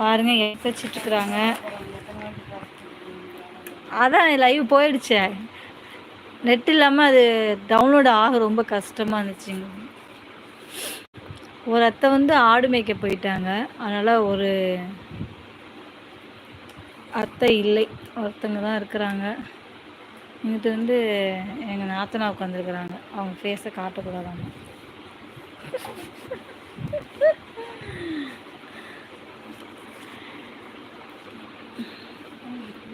பாருங்க எடுத்து வச்சிட்டு இருக்கிறாங்க அதான் லைவ் போயிடுச்சே. நெட் இல்லாமல் அது டவுன்லோட் ஆக ரொம்ப கஷ்டமாக இருந்துச்சுங்க ஒரு அத்தை வந்து ஆடு மேய்க்க போயிட்டாங்க. அதனால் ஒரு அத்தை இல்லை. ஒருத்தங்க தான் இருக்கிறாங்க. இங்கிட்ட வந்து எங்கள் நாத்தனா உட்காந்துருக்குறாங்க அவங்க ஃபேஸை காட்டக்கூடாதாங்க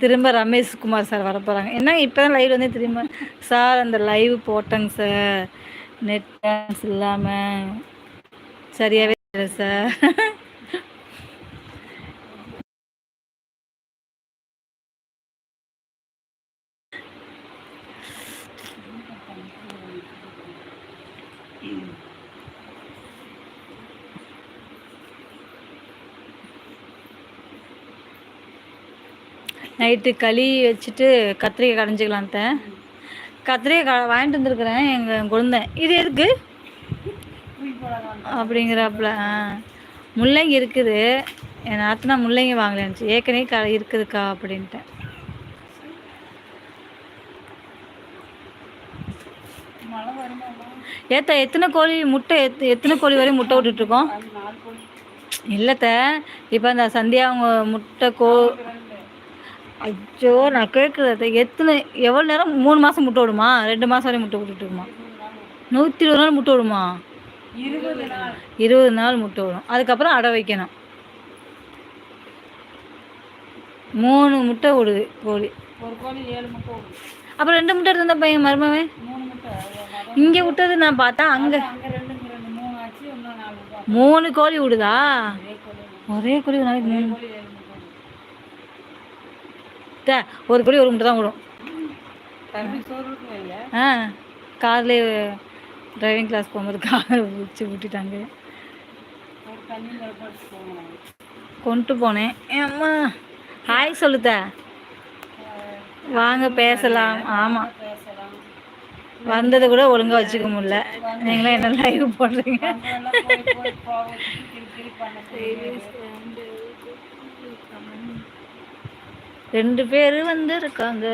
திரும்ப ரமேஷ் குமார் சார் வர போகிறாங்க என்ன இப்போ தான் லைவ் வந்து திரும்ப சார் அந்த லைவ் போட்டேங்க சார். நெட் இல்லாமல் சரியாகவே இல்லை சார். நைட்டு களி வச்சுட்டு கத்திரிக்காய் கடைஞ்சிக்கலான்ட்ட. கத்திரிக்காய் க வாங்கிட்டு வந்துருக்குறேன் எங்கள் குழந்தை. இது எதுக்கு? அப்படிங்கிறாப்புல ஆ. முள்ளங்கி இருக்குது. என் நாத்தனா முள்ளங்கி வாங்கலன்னுச்சு. ஏற்கனவே க இருக்குதுக்கா அப்படின்ட்டேன் ஏத்த எத்தனை கோழி முட்டை எத் எத்தனை கோழி வரையும் முட்டை விட்டுட்ருக்கோம் இல்லைத்த இப்போ அந்த சந்தியா அவங்க முட்டை கோ அச்சோ நான் கேட்குறது எத்தனை எவ்வளோ நேரம்? மூணு மாதம் முட்டை விடுமா? ரெண்டு மாதம் வரையும் முட்டை விட்டுட்டுருக்குமா நூற்றி இருபது நாள் முட்டை விடுமா? இருபது நாள். முட்டை விடும். அதுக்கப்புறம் அடை வைக்கணும். மூணு முட்டை விடுது கோழி. ஒரு கோழி ஏழு முட்டை விடுது. அப்புறம் ரெண்டு முட்டை இருந்த பையன் மருமவன்? இங்கே விட்டது நான் பார்த்தா அங்கே. மூணு கோழி விடுதா? ஒரே கோழி. ஒரே கோழி ஒரு நாளைக்கு மூணு கோழி ஏழு முட்டை விடுது த, ஒரு கோழி ஒரு முட்டை தான் விடும் ஆ கார்லேயே டிரைவிங் கிளாஸ் போகும்போது கார் வச்சு விட்டுட்டாங்க. கொண்டு போனேன். அம்மா ஹாய் சொல்லுத. வாங்க பேசலாம். ஆமாம் பேசலாம். வந்ததை கூட ஒழுங்காக வச்சுக்க முடியல. நீங்களாம் என்ன லைவ் போடுறீங்க அங்கெல்லாம் போய் போய் போக திருப்பி திருப்பி பண்ண முடியாது ரெண்டு பேர் வந்து இருக்காங்க.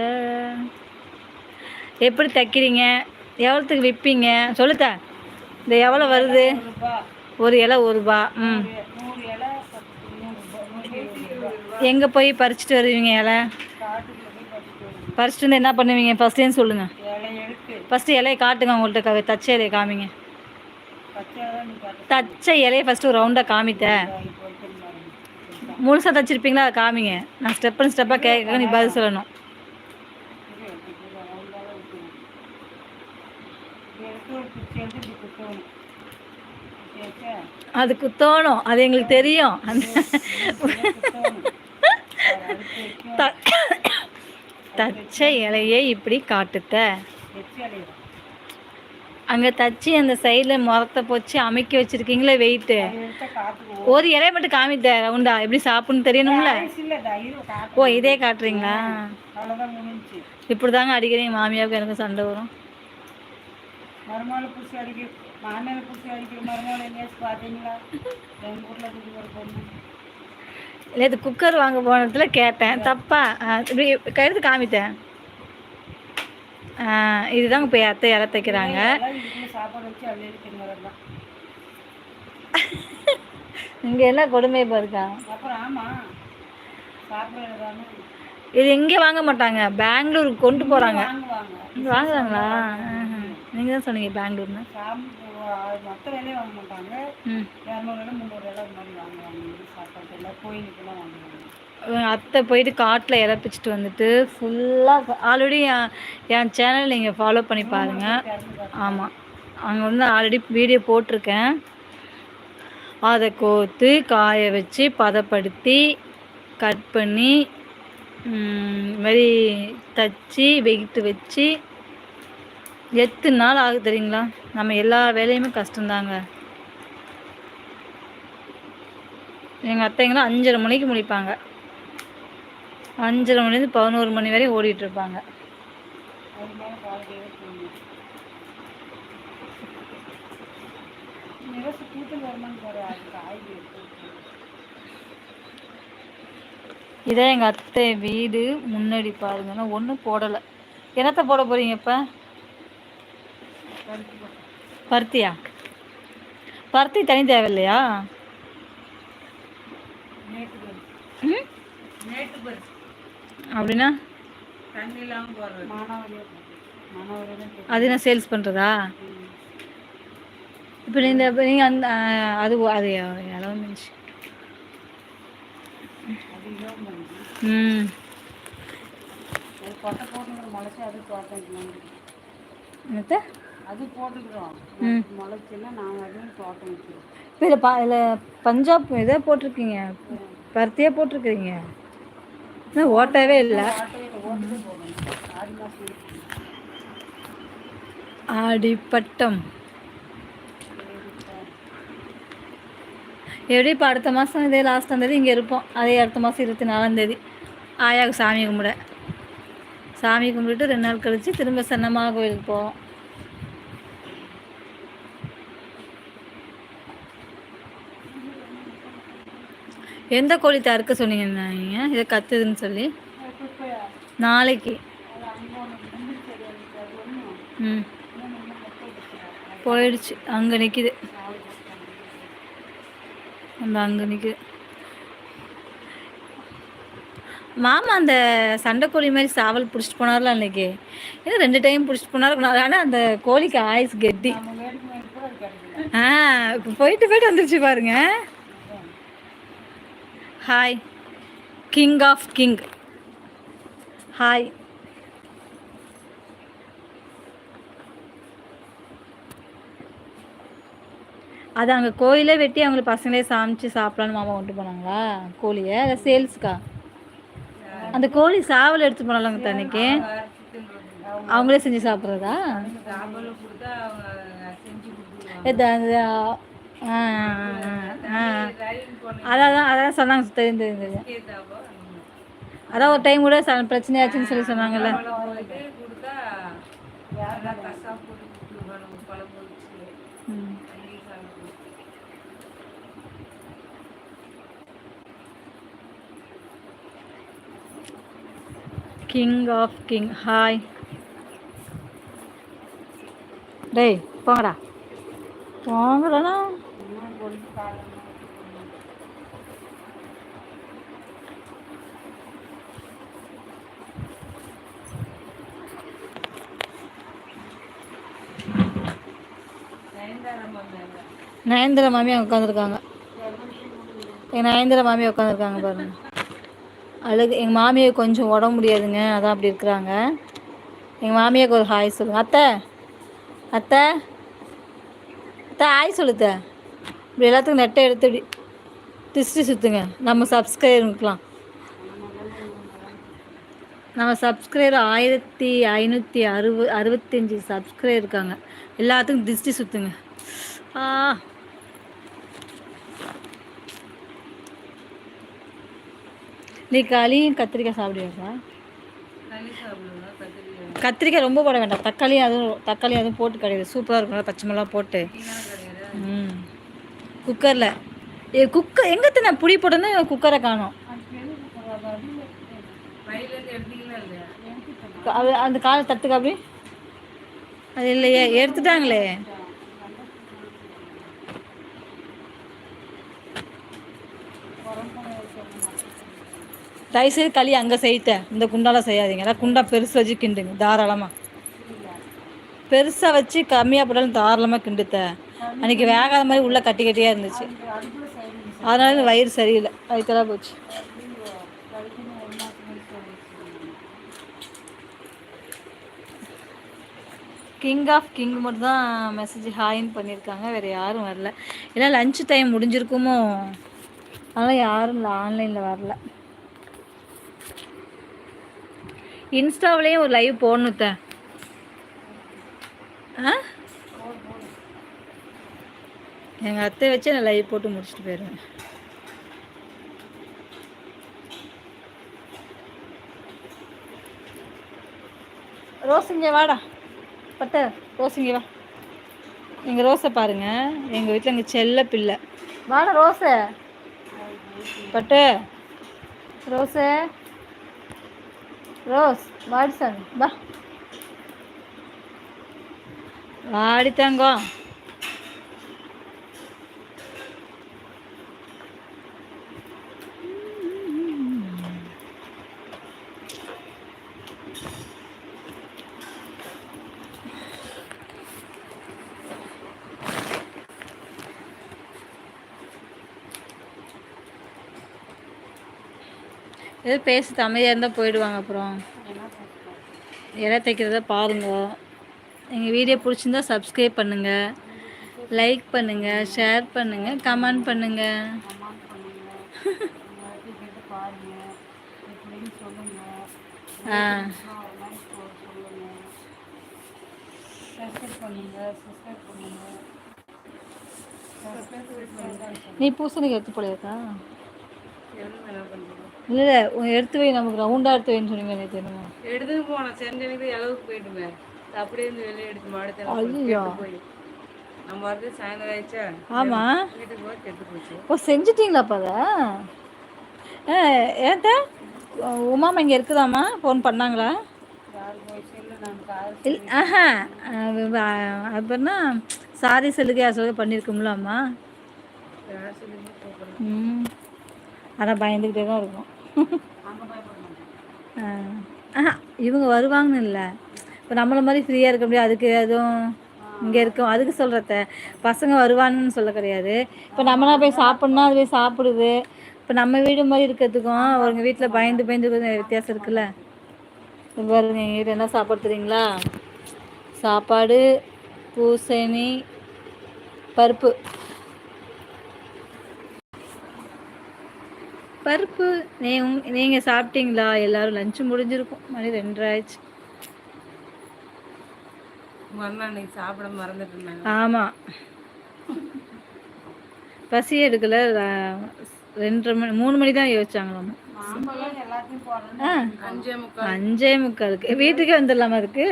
எப்படி தைக்கிறீங்க? எவ்வளோத்துக்கு விற்பீங்க சொல்லுத்தா. இந்த எவ்வளோ வருது? ஒரு ஒரு இலை ஒரு ரூபா. ம். எங்கே போய் பறிச்சுட்டு வருவீங்க இலை? பறிச்சிட்டு பறிச்சுட்டு வந்து என்ன பண்ணுவீங்க? ஃபஸ்ட்டேன்னு சொல்லுங்கள் ஃபஸ்ட்டு இலையை காட்டுங்க உங்கள்கிட்ட க தச்ச இலையை காமிங்க. தச்ச இலையை ஃபஸ்ட்டு ரவுண்டாக காமித்தேன். முழுசாக தச்சிருப்பீங்களா? அதை காமிங்க. நான் ஸ்டெப் அண்ட் ஸ்டெப்பாக கேட்க நீ பதில் சொல்லணும். அது குத்தோணும். அது எங்களுக்கு தெரியும். அந்த த- தச்ச இலையை இப்படி காட்டுத்த. அங்கே தச்சு அந்த சைடில் முறத்தை போச்சு அமைக்க வச்சுருக்கீங்களே வெயிட்டு ஒரு இலையை மட்டும் காமித்த ரவுண்டா. எப்படி சாப்பிட்ணும் தெரியணும்ல? இல்லை ஓ இதே காட்டுறீங்களா? இப்படி தாங்க அடிக்கடி எங்கள் மாமியாவுக்கு எனக்கு சண்டை வரும். மாமியாரை எங்கேயாச்சும் பார்த்தீங்களா? எங்கள் ஊரில் ஒரு பொண்ணு. நேற்று குக்கர் வாங்க போன இடத்துல கேட்டேன். தப்பா. இப்படி கழுத்து காமித்தேன். ஆ, இதுதாங்க போய் அத்தை இலை தைக்கிறாங்க. இங்கே என்ன கொடுமை சாப்பிட்றது தானே இது இங்கே வாங்க மாட்டாங்க பெங்களூருக்கு கொண்டு போகிறாங்க இங்கே வாங்குறாங்களா? நீங்கள் தான் சொன்னீங்க பெங்களூர்னு மற்ற வேலையே வாங்க மாட்டாங்க. ம். இரநூறுவா முந்நூறு வாங்குவாங்க. சாப்பாடு எல்லாம் கோயிலுக்கெல்லாம் வாங்குவாங்க. அத்தை போயிட்டு காட்டில் இறப்பிச்சிட்டு வந்துட்டு ஃபுல்லாக ஆல்ரெடி என் சேனல் நீங்கள் ஃபாலோ பண்ணி பாருங்கள் ஆமாம் அங்கே வந்து ஆல்ரெடி வீடியோ போட்டிருக்கேன். அதை கோத்து காய வச்சு பதப்படுத்தி கட் பண்ணி இது மாதிரி தச்சு வெயிட்டு வச்சு எத்தனை நாள் ஆகுது தெரியுங்களா? நம்ம எல்லா வேலையுமே கஷ்டம்தாங்க. எங்கள் அத்தைங்களாம் அஞ்சரை மணிக்கு முடிப்பாங்க அஞ்சரை மணிலேருந்து பதினோரு மணி வரையும் ஓடிட்டு இருப்பாங்க அது மேலே காலையிலே தூங்கணும் நிறசு கூட்டல் வருமானு பாரு அது காய்கறி எடுத்து வச்சு. இதான் எங்கள் அத்தை வீடு முன்னாடி பாருங்க. நான் ஒன்றும் போடலை. என்னத்தை போட போகிறீங்க இப்போ? பருத்தியா? பருத்தி தனி தேவையில்லையா? ம்? அப்படின்னா? அது என்ன சேல்ஸ் பண்ணுறதா இப்போ நீங்கள் நீங்கள் அந்த அது அது அளவு மிஞ்சி ம். அது முளைச்சி அது தோட்டம் என்னத்த? அது போட்டுக்கிறோம் ம். முளைச்சுன்னா நாங்கள் அதுவும் தோட்டம் வைக்கிறோம் இப்போ இதில் பா இதில் பஞ்சாப் இதை போட்டிருக்கீங்க. பருத்தியாக போட்டிருக்கிறீங்க. ஓட்டவே இல்லை. ஆடிப்பட்டம். எப்படி இப்போ அடுத்த மாதம் இதே லாஸ்ட் தேதி இங்கே இருப்போம். அதே அடுத்த மாதம் இருபத்தி நாலாந்தேதி ஆயாவுக்கு சாமி கும்பிட. சாமி கும்பிட்டுட்டு ரெண்டு நாள் கழித்து திரும்ப சென்னம்மா கோயிலுக்கு போவோம். எந்த கோழி தறுக்க சொன்னீங்க நீங்கள் இதை கத்துதுன்னு சொல்லி. நாளைக்கு. ம். போயிடுச்சு. அங்கே நிற்கிது அந்த அங்கே நிற்குது மாமா அந்த சண்டை கோழி மாதிரி சாவல் பிடிச்சிட்டு போனார்ல அன்னைக்கு. ஏன்னா ரெண்டு டைம் பிடிச்சிட்டு போனார். ஆனால் அந்த கோழிக்கு ஆயுஸ் கெட்டி. ஆ போயிட்டு போயிட்டு வந்துருச்சு பாருங்க. Hi king of king hi அது அங்கே கோயிலே வெட்டி அவங்களுக்கு பசங்களே சமைச்சு சாப்பிடலான்னு மாமா கொண்டு போனாங்களா? கோழியை? அதை சேல்ஸுக்கா? அந்த கோழி சாவல் எடுத்து போனாலாங்க தண்ணிக்கு. அவங்களே செஞ்சு சாப்பிட்றதா? அதான் அதான் சொன்னாங்க தெரியும் தெரியும் தெரியும். அதான் ஒரு டைம் கூட பிரச்சனையாச்சுன்னு சொல்லி சொன்னாங்கல்ல. கிங் ஆஃப் கிங் ஹாய் டேய் போங்கடா. போங்கடா. இன்னும் கொண்டு காலம் நயன்தாரம் மாமி அங்கே உட்காந்துருக்காங்க எங்கள் நயன்திர மாமி உட்காந்துருக்காங்க பாருங்க. அழுகு எங்கள் மாமியை கொஞ்சம் உடம்பு முடியாதுங்க அதான் அப்படி இருக்கிறாங்க. எங்கள் மாமியாக்கு ஒரு ஹாய் சொல்லுங்க. அத்தை அத்தை அத்தை ஹாய் சொல்லுத்த இப்படி எல்லாத்துக்கும் நெட்டை எடுத்து இப்படி சுற்றுங்க நம்ம சப்ஸ்கிரைபருக்கலாம் நம்ம சப்ஸ்கிரைபர் ஆயிரத்தி ஐநூற்றி அறுபது அறுபத்தஞ்சி சப்ஸ்கிரைபர் இருக்காங்க. எல்லாத்துக்கும் திருஷ்டி சுற்றுங்க ஆ. நீ களியும் கத்திரிக்காய் சாப்பிடுவீங்களா கத்திரிக்காய் ரொம்ப போட வேண்டாம். தக்காளியும் அதுவும் தக்காளி அதுவும் போட்டு கிடையாது சூப்பராக இருக்கும் பச்சை மிளகா போட்டு. ம். குக்கரில். ஏ குக்கர் எங்கே நான் புளி போட்டேன்னா குக்கரை காணோம். அது அந்த காலை தட்டுக்கு அப்படி? அது இல்லையே எடுத்துட்டாங்களே. தயவுசெய்து களி அங்கே செய்யிட்டேன் இந்த குண்டால செய்யாதீங்க. எல்லாம் குண்டா பெருசு வச்சு கிண்டுங்க தாராளமாக பெருசாக வச்சு கம்மியாக போட்டாலும் தாராளமாக கிண்டுத்த அன்றைக்கி வேகாத மாதிரி உள்ளே கட்டி கட்டியாக இருந்துச்சு. அதனால இந்த வயிறு சரியில்லை. அதுக்கெல்லாம் போச்சு. கிங் ஆஃப் கிங் மட்டும் தான் மெசேஜ் ஹாயின் பண்ணியிருக்காங்க. வேறு யாரும் வரல. ஏன்னா லஞ்ச் டைம் முடிஞ்சிருக்குமோ? அதனால் யாரும் இல்லை ஆன்லைனில் வரல. இன்ஸ்டாவிலையும் ஒரு லைவ் போடணுத்த ஆ? எங்கள் அத்தை வச்சு நான் லைவ் போட்டு முடிச்சுட்டு போயிடுவேன் ரோசிங்க வாடா. பட்டு ரோசிங்க வா. எங்கள் ரோஸை பாருங்க. எங்கள் வீட்டில் எங்கள் செல்ல பிள்ளை. வாடா ரோஸை. பட்டு ரோஸு. ரோஸ் வாடி சாமி வா. வாடி தங்கம். எது பேசி அமைதியாக இருந்தால் போயிடுவாங்க அப்புறம். இலை தைக்கிறத பாருங்க. எங்கள் வீடியோ பிடிச்சிருந்தா சப்ஸ்கிரைப் பண்ணுங்கள் லைக் பண்ணுங்கள் ஷேர் பண்ணுங்கள் கமெண்ட் பண்ணுங்கள் ஆ. நீ பூசணிக்கு எடுத்து போலையாக்கா இல்லை எடுத்து வை நமக்கு ரவுண்டாக எடுத்து வைன்னு சொன்னீங்க நேற்று என்னமோ. எடுத்துட்டு போனேன் செஞ்சனுக்கு அளவுக்கு போயிட்டுமே அப்படியே இருந்து வெளியே எடுத்து மாடு. போய் நம்ம வரது சாயந்தரம் ஆயிடுச்சா? ஆமாம் வீட்டுக்கு போய் கெட்டு போச்சு. ஓ செஞ்சிட்டிங்களாப்பா அதை? ஏன்ட்ட உமாமா இங்கே இருக்குதாம்மா? ஃபோன் பண்ணாங்களா? ஆஹா. அப்படின்னா சாரி யார் சொல்லி பண்ணியிருக்கோம்லாம்மா ம். ஆனால் பயந்துக்கிட்டே தான் இருக்கும். ஆஹா இவங்க வருவாங்கன்னு இல்லை இப்போ நம்மளை மாதிரி ஃப்ரீயாக இருக்க முடியாது. அதுக்கு எதுவும் இங்கே இருக்கும். அதுக்கு சொல்கிறத பசங்க வருவானுன்னு சொல்ல கிடையாது. இப்போ நம்மளா போய் சாப்பிட்னா அது போய் சாப்பிடுது. இப்போ நம்ம வீடு மாதிரி இருக்கிறதுக்கும் அவங்க வீட்டில் பயந்து பயந்து வித்தியாசம் இருக்குல்ல. இங்க பாருங்க எங்கள் வீட்டில் என்ன சாப்பாடு தெரியுங்களா? சாப்பாடு பூசணி பருப்பு. பருப்பு நீ உங் நீங்கள் சாப்பிட்டீங்களா? எல்லாரும் லஞ்சு முடிஞ்சிருக்கும். மணி ரெண்டரை ஆயிடுச்சு. மறுநாள் சாப்பிட மறந்துட்டு ஆமாம் பசி எடுக்கல. ரெண்டரை மணி மூணு மணி தான் யோசிச்சாங்களாம். அஞ்சே முக்கால். அஞ்சே முக்காலுக்கு வீட்டுக்கே வந்துடலாமா அதுக்கு?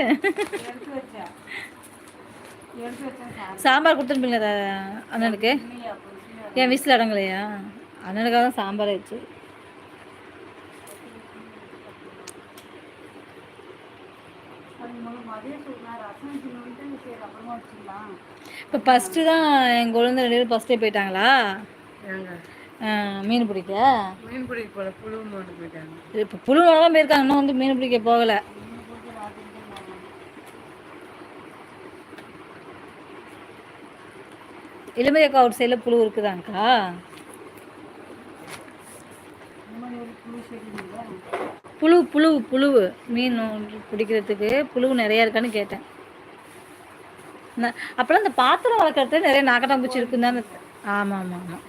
சாம்பார் கொடுத்துருப்பீங்களா அண்ணனுக்கு? ஏன் வீசில் அடங்கலையா? அண்ணனுக்காக தான் சாம்பார் ஆயிடுச்சு இப்போ ஃபஸ்ட்டு தான் என் குழந்தை ரெண்டு பேரும் ஃபஸ்ட்டே போயிட்டாங்களா? மீன் பிடிக்க? மீன் பிடிக்க போல புழு மாட்டு போயிட்டாங்க. இப்போ புழுவோட தான் போயிருக்காங்க இன்னும் வந்து மீன் பிடிக்க போகலை. இளமை அக்கா ஒரு சைடில் புழு இருக்குதாங்க்கா புழு புழு புழு புழுவு. மீன் பிடிக்கிறதுக்கு புழு நிறையா இருக்கான்னு கேட்டேன். ந- அப்போல்லாம் இந்த பாத்திரம் வளர்க்குறது நிறைய நாக்கட்டாம்பூச்சி இருக்குன்னு தானே ஆமாம் ஆமாம் ஆமாம்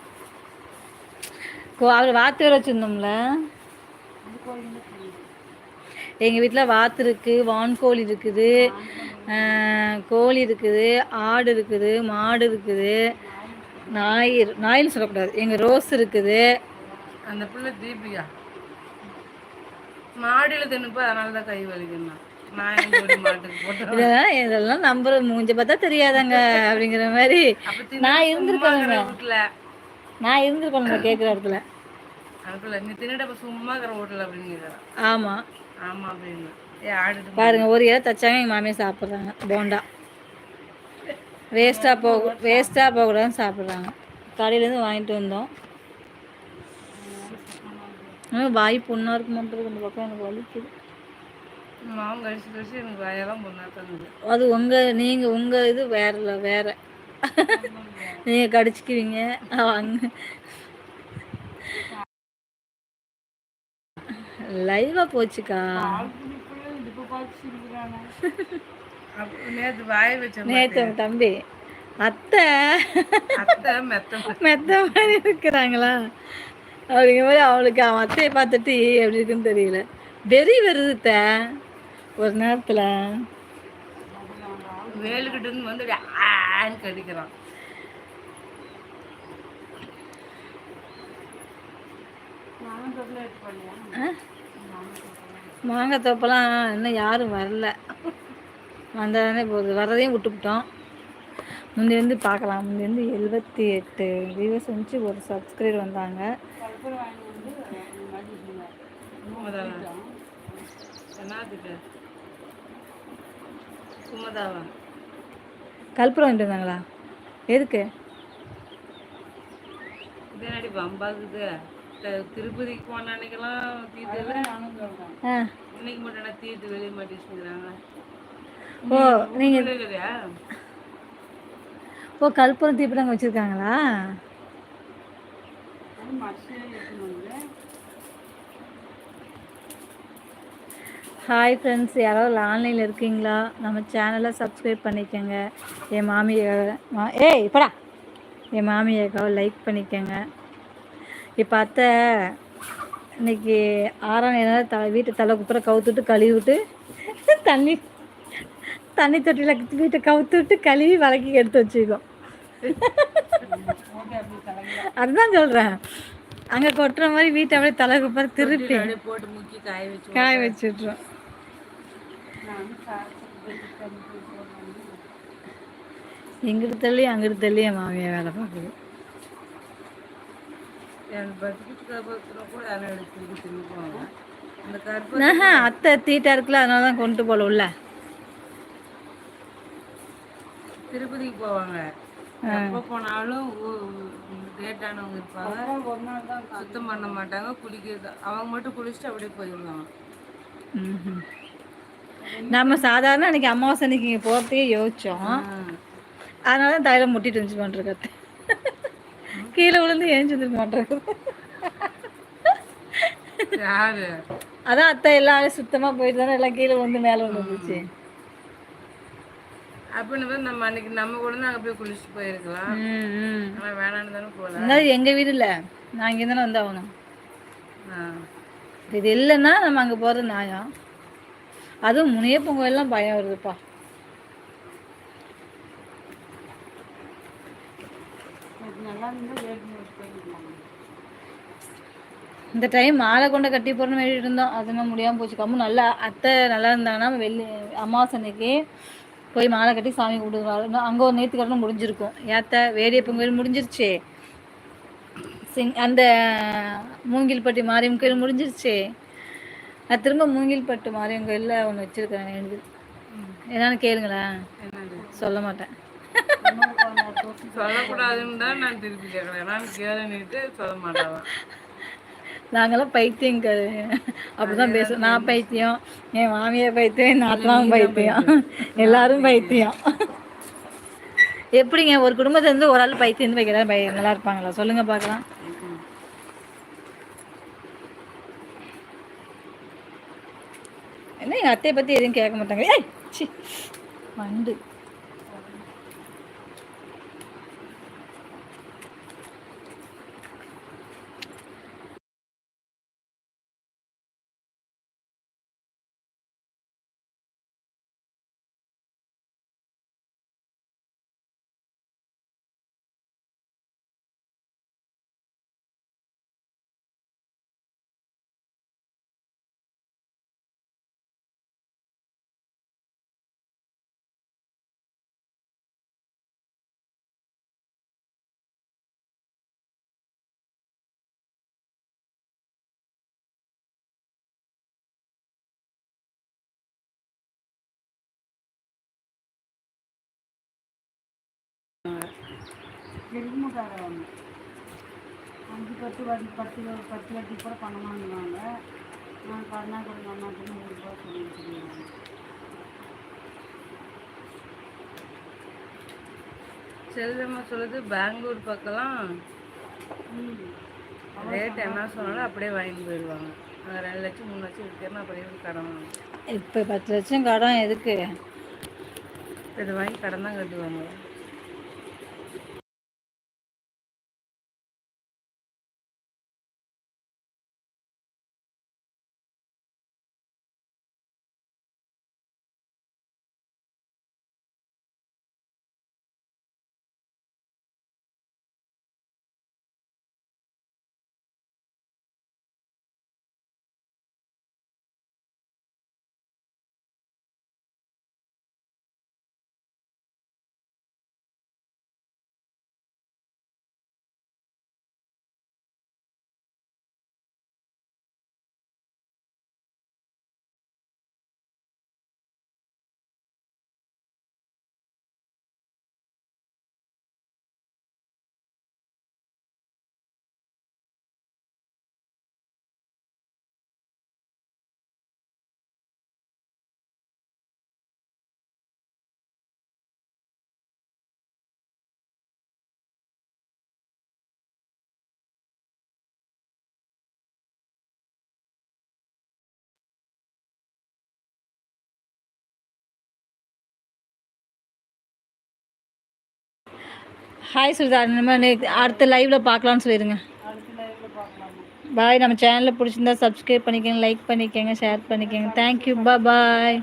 கோ அவர் வாத்து வேற வச்சுருந்தோம்ல. எங்கள் வீட்டில் வாத்து இருக்குது வான்கோழி இருக்குது கோழி இருக்குது ஆடு இருக்குது மாடு இருக்குது. நாய் நாயின்னு சொல்லக்கூடாது. எங்கள் ரோஸ் இருக்குது. அந்த பிள்ளை தீபிகா. மாடியில் தின்னுப்போ அதனால தான் கை எங்க போட்டு இதெல்லாம் இதெல்லாம் நம்புற மூஞ்ச பார்த்தா தெரியாதாங்க அப்படிங்கிற மாதிரி நான் இருந்திருக்கேங்க நான் இருந்திருக்கேன் கேட்குற இடத்துல. ஏ ஆடுது. பாருங்க ஒரு இலை தச்சாங்க எங்கள் மாமியார் சாப்பிட்றாங்க. போண்டா. வேஸ்ட்டாக போக வேஸ்ட்டாக போகக்கூடாதுன்னு சாப்பிட்றாங்க. கடையிலேருந்து வாங்கிட்டு வந்தோம். ஆனால் வாய் புண்ணாக இருக்க மாட்டேங்குது இந்த பக்கம் எனக்கு வலிக்குது. மாவும் கழிச்சு கழிச்சு எனக்கு வயலாம் பொண்ணா தந்தது அது உங்கள் நீங்கள் உங்கள் இது வேறல வேற. நீங்கள் கடிச்சிக்குவீங்க. அங்கே லைவாக போச்சுக்கா. நேற்று வாய வச்ச நேற்று தம்பி. அத்தை. அத்தை மெத்த மெத்த மாதிரி இருக்கிறாங்களா? அப்படிங்கிற மாதிரி அவளுக்கு அவன் அத்தையை பார்த்துட்டு எப்படி இருக்குன்னு தெரியல. வெறி வருது த ஒரு நேரத்தில். வேலுக்கிட்ட வந்து ஆன்னு கடிக்கிறான். மாங்காய் தோப்பெல்லாம் இன்னும் யாரும் வரல. வந்தாலே போகுது வர்றதையும் விட்டுவிட்டோம் முந்தி வந்து பார்க்கலாம். முந்தி வந்து எழுபத்தி எட்டு வியூவர்ஸ் வந்துச்சு. ஒரு சப்ஸ்கிரைபர் வந்தாங்க. கல்பூரம் வாங்கிட்டு வந்தாங்களா எதுக்கு? இதனாடி பம்பாக்குது திருப்பதிக்கு போன அன்னைக்கெல்லாம் தீர்த்து இன்னைக்கு மட்டும் தீர்த்து வெளியே மாட்டேங்கிறாங்க ஓ நீங்கள் இல்லையா? ஓ கற்பூரம் தீப்பெல்லாம் வச்சுருக்காங்களா? ஹாய் ஃப்ரெண்ட்ஸ் யாராவது ஆன்லைனில் இருக்கீங்களா? நம்ம சேனலை சப்ஸ்கிரைப் பண்ணிக்கோங்க. என் மாமியை மா ஏய் இப்படா என் மாமியாக்காவை லைக் பண்ணிக்கோங்க. இப்போ அத்தை இன்னைக்கு ஆறாம் நேரம் த வீட்டை தலை குப்புற கவுத்துட்டு கழுவி விட்டு தண்ணி தண்ணி தொட்டியில் வீட்டை கவுத்து விட்டு கழுவி வழக்கி எடுத்து வச்சுக்கோம் அதுதான் சொல்கிறேன் அங்கே கொட்டுற மாதிரி வீட்டை அப்படியே தலை குப்புற திருப்பி அப்படியே போட்டு முக்கி காய வச்சு காய வச்சுட்றோம். எங்கிட்டு தள்ளி அங்கிட்டு தள்ளி என் மாமியார் வேலை பார்க்குது. அத்தை தீட்டா இருக்குல்ல அதனால தான் கொண்டு போல உள்ள. திருப்பதிக்கு போவாங்க. எப்போ போனாலும் டேட்டானவங்க இருப்பாங்க. சுத்தம் பண்ண மாட்டாங்க குளிக்கிறது. அவங்க மட்டும் குளிச்சுட்டு அப்படியே ம்ஹும். நம்ம சாதாரண அன்னைக்கு அமாவாசை அன்னைக்கு இங்கே போகிறதுக்கே யோசிச்சோம். அதனால தான் தலையில் முட்டிட்டு இருந்துச்சு பண்ணுறது கீழே விழுந்து ஏஞ்சி வந்துருக்க மாட்டேங்குது அதான் அத்தை எல்லாரும் சுத்தமாக போயிட்டு தானே எல்லாம் கீழே வந்து மேலே விழுந்துச்சு அப்படின்னு தான் நம்ம அன்னைக்கு நம்ம கூட தான் அங்கே போய் குளிச்சுட்டு போயிருக்கலாம். ம் ம். ஆனால் வேணான்னு தானே போகல இருந்தாலும் எங்கள் வீடு இல்லை. நான் இங்கே தானே வந்து ஆகணும். இது இல்லைன்னா நம்ம அங்கே போகிறது நியாயம். அதுவும் முனியப்பன் கோயிலெலாம் பயம் வருதுப்பா. இந்த டைம் மாலை கொண்டு கட்டி போடணும்னு வேண்டிட்டு இருந்தோம். அதுவும் முடியாமல் போச்சு. கம்மு நல்லா அத்தை நல்லா இருந்தாங்கன்னா வெள்ளி அமாவாசை அன்னைக்கு போய் மாலை கட்டி சாமி கும்பிடுவாங்க அங்கே ஒரு நேர்த்தி கடனும் முடிஞ்சிருக்கும். ஏத்த வேடிய பொங்கல் முடிஞ்சிருச்சு. சிங் அந்த மூங்கில்பட்டி மாரியம்மன் கோயில் முடிஞ்சிருச்சு. அது திரும்ப மூங்கில்பட்டு மாரியம் கோயிலில் ஒன்று வச்சுருக்கேன் எனக்கு. என்னன்னு கேளுங்களேன். சொல்ல மாட்டேன். சொல்லக்கூடாதுன்னு தான் நான் திருப்பி கேட்குறேன். என்னன்னு கேளுன்னுட்டு சொல்ல மாட்டேன் நாங்களாம் பைத்தியம் அப்படிதான் பேசுவோம். நான் பைத்தியம் என் மாமியார் பைத்தியம் என் நாத்தனாவும் பைத்தியம். எல்லாரும் பைத்தியம். எப்படிங்க ஒரு குடும்பத்துல இருந்து ஒரு ஆள் பைத்தியம் வைக்கிறா பை நல்லா இருப்பாங்களா? சொல்லுங்க பார்க்கலாம். என்ன எங்கள் அத்தையை பற்றி எதுவும் கேட்க மாட்டாங்க. ஏய் வண்டு. திரும்பக்காரவங்க அஞ்சு பத்து வட்டி பத்து பத்து வட்டி கூட பண்ணமாங்குவாங்க நான் பண்ணா கொடுங்க அம்மாட்டுன்னு நூறு ரூபா சொல்லி வச்சுருவாங்க செல்வம்மா சொல்லுது பெங்களூர் பக்கம்லாம் ரேட் என்ன சொன்னாலும் அப்படியே வாங்கிட்டு போயிடுவாங்க. அங்கே ரெண்டு லட்சம் மூணு லட்சம் விற்கிறனா அப்படியே கடன் வாங்க இப்போ பத்து லட்சம் கடன் எதுக்கு? இது வாங்கி கடன் தான் கட்டுவாங்க. ஹாய் சுதா நம்ம அடுத்த லைவில் பார்க்கலான்னு சொல்லிடுங்க பாய் நம்ம சேனலில் பிடிச்சிருந்தா சப்ஸ்கிரைப் பண்ணிக்கோங்க லைக் பண்ணிக்கோங்க ஷேர் பண்ணிக்கோங்க. Thank you bye